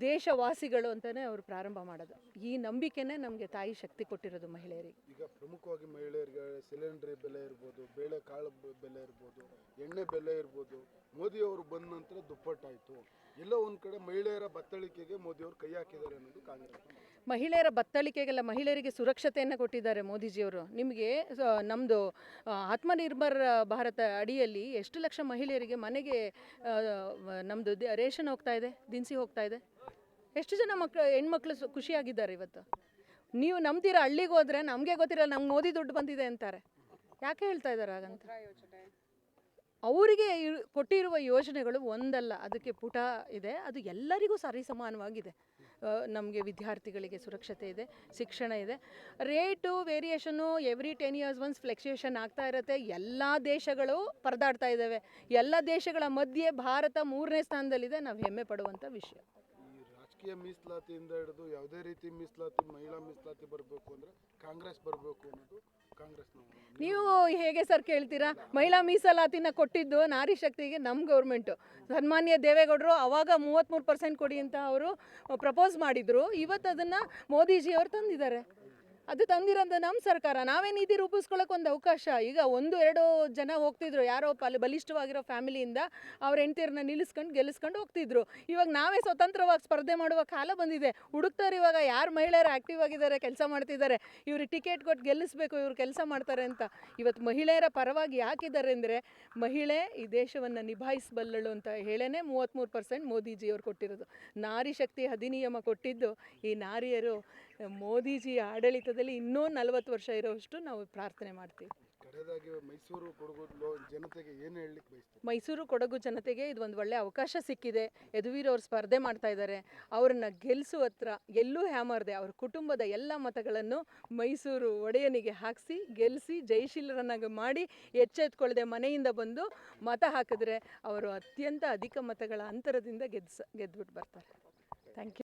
ದೇಶವಾಸಿಗಳು ಅಂತಲೇ ಅವರು ಪ್ರಾರಂಭ ಮಾಡೋದು. ಈ ನಂಬಿಕೆನೇ ನಮಗೆ ತಾಯಿ ಶಕ್ತಿ ಕೊಟ್ಟಿರೋದು ಮಹಿಳೆಯರಿಗೆ. ಈಗ ಪ್ರಮುಖವಾಗಿ ಮಹಿಳೆಯರಿಗೆ ಸಿಲಿಂಡರ್ ಬೆಲೆ ಇರ್ಬೋದು, ಬೇಳೆ ಕಾಳು ಬೆಲೆ ಇರ್ಬೋದು, ಎಣ್ಣೆ ಬೆಲೆ ಇರ್ಬೋದು, ಮೋದಿಯವರು ಬಂದ ನಂತರ ದುಪ್ಪಟ್ಟಾಯಿತು. ಎಲ್ಲೋ ಒಂದು ಕಡೆ ಮಹಿಳೆಯರ ಬತ್ತಳಿಕೆಗೆ ಮೋದಿಯವರು ಕೈ ಹಾಕಿದ್ದಾರೆ ಅನ್ನೋದು ಕಾಂಗ್ರೆಸ್. ಮಹಿಳೆಯರ ಬತ್ತಳಿಕೆಗೆಲ್ಲ ಮಹಿಳೆಯರಿಗೆ ಸುರಕ್ಷತೆಯನ್ನು ಕೊಟ್ಟಿದ್ದಾರೆ ಮೋದಿಜಿಯವರು. ನಿಮಗೆ ನಮ್ಮದು ಆತ್ಮನಿರ್ಭರ್ ಭಾರತ ಅಡಿಯಲ್ಲಿ ಎಷ್ಟು ಲಕ್ಷ ಮಹಿಳೆಯರಿಗೆ ಮನೆಗೆ ನಮ್ಮದು ರೇಷನ್ ಹೋಗ್ತಾ ಇದೆ ದಿನಸಿ ಹೋಗ್ತಾ ಇದೆ? ಎಷ್ಟು ಜನ ಮಕ್ಕಳು ಹೆಣ್ಮಕ್ಳು ಸು- ಖುಷಿಯಾಗಿದ್ದಾರೆ ಇವತ್ತು? ನೀವು ನಂಬ್ತೀರಾ ಹಳ್ಳಿಗೆ ಹೋದರೆ? ನಮಗೆ ಗೊತ್ತಿರಲ್ಲ ನಮ್ಗೆ ಮೋದಿ ದುಡ್ಡು ಬಂದಿದೆ ಅಂತಾರೆ. ಯಾಕೆ ಹೇಳ್ತಾ ಇದ್ದಾರೆ ಹಾಗಂತ? ಅವರಿಗೆ ಕೊಟ್ಟಿರುವ ಯೋಜನೆಗಳು ಒಂದಲ್ಲ, ಅದಕ್ಕೆ ಪುಟ ಇದೆ, ಅದು ಎಲ್ಲರಿಗೂ ಸರಿಸಮಾನವಾಗಿದೆ ನಮಗೆ ವಿದ್ಯಾರ್ಥಿಗಳಿಗೆ ಸುರಕ್ಷತೆ ಇದೆ, ಶಿಕ್ಷಣ ಇದೆ. Rate variation every ten years once fluctuation ಆಗ್ತಾ ಇರುತ್ತೆ. ಎಲ್ಲ ದೇಶಗಳು ಪರದಾಡ್ತಾ ಇದ್ದಾವೆ. ಎಲ್ಲ ದೇಶಗಳ ಮಧ್ಯೆ ಭಾರತ ಮೂರನೇ ಸ್ಥಾನದಲ್ಲಿದೆ. ನಾವು ಹೆಮ್ಮೆ ಪಡುವಂಥ ವಿಷಯ. ರಾಜಕೀಯ ಮೀಸಲಾತಿಯಿಂದ ಹಿಡಿದು ಯಾವುದೇ ರೀತಿ ಮೀಸಲಾತಿ, ಮಹಿಳಾ ಮೀಸಲಾತಿ ಬರಬೇಕು ಅಂದ್ರೆ ಕಾಂಗ್ರೆಸ್ ಬರಬೇಕು ಅನ್ನೋದು ಕಾಂಗ್ರೆಸ್ ನೀವು ಹೇಗೆ ಸರ್ ಕೇಳ್ತೀರಾ? ಮಹಿಳಾ ಮೀಸಲಾತಿನ ಕೊಟ್ಟಿದ್ದು ನಾರಿ ಶಕ್ತಿಗೆ ನಮ್ಮ ಗೌರ್ಮೆಂಟು ಸನ್ಮಾನ್ಯ ದೇವೇಗೌಡರು ಅವಾಗ ಮೂವತ್ತ್ಮೂರು ಪರ್ಸೆಂಟ್ ಕೊಡಿ ಅಂತ ಅವರು ಪ್ರಪೋಸ್ ಮಾಡಿದರು. ಇವತ್ತು ಅದನ್ನು ಮೋದಿಜಿಯವರು ತಂದಿದ್ದಾರೆ. ಅದು ತಂದಿರೋದು ನಮ್ಮ ಸರ್ಕಾರ. ನಾವೇ ನೀತಿ ರೂಪಿಸ್ಕೊಳ್ಳೋಕೆ ಒಂದು ಅವಕಾಶ. ಈಗ ಒಂದು, ಎರಡು ಜನ ಹೋಗ್ತಿದ್ರು. ಯಾರೋ ಪಲ್ ಬಲಿಷ್ಠವಾಗಿರೋ ಫ್ಯಾಮಿಲಿಯಿಂದ ಅವ್ರ ಹೆಂಡ್ತಿಯರನ್ನ ನಿಲ್ಲಿಸ್ಕೊಂಡು ಗೆಲ್ಲಿಸ್ಕೊಂಡು ಹೋಗ್ತಿದ್ರು. ಇವಾಗ ನಾವೇ ಸ್ವತಂತ್ರವಾಗಿ ಸ್ಪರ್ಧೆ ಮಾಡುವ ಕಾಲ ಬಂದಿದೆ. ಹುಡುಕ್ತಾರೆ ಇವಾಗ ಯಾರು ಮಹಿಳೆಯರು ಆ್ಯಕ್ಟಿವ್ ಆಗಿದ್ದಾರೆ, ಕೆಲಸ ಮಾಡ್ತಿದ್ದಾರೆ. ಇವ್ರಿಗೆ ಟಿಕೆಟ್ ಕೊಟ್ಟು ಗೆಲ್ಲಿಸ್ಬೇಕು, ಇವ್ರು ಕೆಲಸ ಮಾಡ್ತಾರೆ ಅಂತ. ಇವತ್ತು ಮಹಿಳೆಯರ ಪರವಾಗಿ ಯಾಕಿದ್ದಾರೆ ಅಂದರೆ, ಮಹಿಳೆ ಈ ದೇಶವನ್ನು ನಿಭಾಯಿಸಬಲ್ಲಳು ಅಂತ ಹೇಳೇ ಮೂವತ್ತ್ಮೂರು ಪರ್ಸೆಂಟ್ ಮೋದಿಜಿಯವರು ಕೊಟ್ಟಿರೋದು. ನಾರಿ ಶಕ್ತಿ ಅಧಿನಿಯಮ ಕೊಟ್ಟಿದ್ದು ಈ ನಾರಿಯರು ಮೋದಿಜಿ ಆಡಳಿತದಲ್ಲಿ ಇನ್ನೂ ನಲವತ್ತು ವರ್ಷ ಇರೋವಷ್ಟು ನಾವು ಪ್ರಾರ್ಥನೆ ಮಾಡ್ತೀವಿ. ಮೈಸೂರು ಕೊಡಗು ಜನತೆಗೆ ಏನು ಹೇಳಲಿಕ್ಕೆ ಬಯಸ್ತೀವಿ ಮೈಸೂರು ಕೊಡಗು ಜನತೆಗೆ ಇದು ಒಂದು ಒಳ್ಳೆ ಅವಕಾಶ ಸಿಕ್ಕಿದೆ. ಯದುವೀರ್ ಅವ್ರು ಸ್ಪರ್ಧೆ ಮಾಡ್ತಾ ಇದ್ದಾರೆ. ಅವ್ರನ್ನ ಗೆಲ್ಲಿಸುವ ಹತ್ರ ಎಲ್ಲೂ ಹ್ಯಾಮರ್ದೆ ಅವ್ರ ಕುಟುಂಬದ ಎಲ್ಲ ಮತಗಳನ್ನು ಮೈಸೂರು ಒಡೆಯನಿಗೆ ಹಾಕಿಸಿ ಗೆಲ್ಲಿಸಿ ಜಯಶೀಲರನ್ನಾಗಿ ಮಾಡಿ ಎಚ್ಚೆತ್ಕೊಳ್ಳದೆ ಮನೆಯಿಂದ ಬಂದು ಮತ ಹಾಕಿದ್ರೆ ಅವರು ಅತ್ಯಂತ ಅಧಿಕ ಮತಗಳ ಅಂತರದಿಂದ ಗೆದ್ದು ಗೆದ್ಬಿಟ್ಟು ಬರ್ತಾರೆ. Thank you.